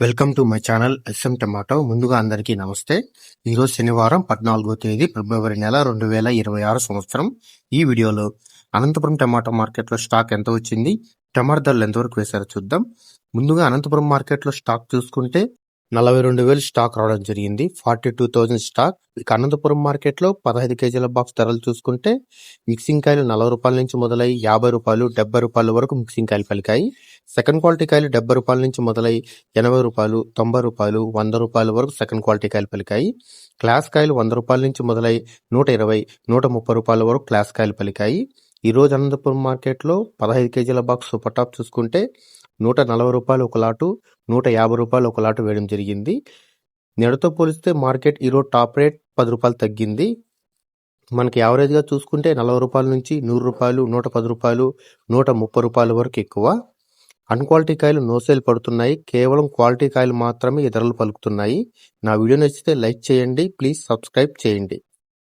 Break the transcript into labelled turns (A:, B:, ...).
A: Welcome to my channel SM tomato. ముందుగా అందరికీ నమస్తే. ఈరోజు శనివారం పద్నాలుగో తేదీ ఫిబ్రవరి నెల రెండు వేల ఇరవై ఆరు సంవత్సరం. ఈ వీడియోలో అనంతపురం టమాటో మార్కెట్లో స్టాక్ ఎంత వచ్చింది టమాటా ధరలు ఎంతవరకు వేశారో చూద్దాం. ముందుగా అనంతపురం మార్కెట్లో స్టాక్ చూసుకుంటే నలభై రెండు వేలు స్టాక్ రావడం జరిగింది. Forty two thousand stock. ఇక అనంతపురం మార్కెట్లో పదహైదు కేజీల బాక్స్ ధరలు చూసుకుంటే మిక్సింగ్ కాయలు నలభై రూపాయల నుంచి మొదలై యాభై రూపాయలు డెబ్బై రూపాయల వరకు మిక్సింగ్ కాయలు పలికాయి. సెకండ్ క్వాలిటీ కాయలు డెబ్బై రూపాయల నుంచి మొదలై ఎనభై రూపాయలు తొంభై రూపాయలు వంద రూపాయల వరకు సెకండ్ క్వాలిటీ కాయలు పలికాయి. క్లాస్ కాయలు వంద రూపాయల నుంచి మొదలై నూట ఇరవై నూట ముప్పై రూపాయల వరకు క్లాస్ కాయలు పలికాయి. ఈ రోజు అనంతపురం మార్కెట్లో పదహైదు కేజీల బాక్స్ సూపర్ టాప్ చూసుకుంటే నూట నలభై రూపాయలు ఒక లాటు నూట యాభై రూపాయలు ఒక లాటు వేయడం జరిగింది. నెడతో పోలిస్తే మార్కెట్ ఈరోజు టాప్ రేట్ పది రూపాయలు తగ్గింది. మనకి యావరేజ్గా చూసుకుంటే నలభై రూపాయల నుంచి నూరు రూపాయలు నూట పది రూపాయలు నూట ముప్పై రూపాయల వరకు ఎక్కువ. అన్క్వాలిటీ కాయలు నోసేలు పడుతున్నాయి. కేవలం క్వాలిటీ కాయలు మాత్రమే ఈ ధరలు పలుకుతున్నాయి. నా వీడియో నచ్చితే లైక్ చేయండి. ప్లీజ్ సబ్స్క్రైబ్ చేయండి.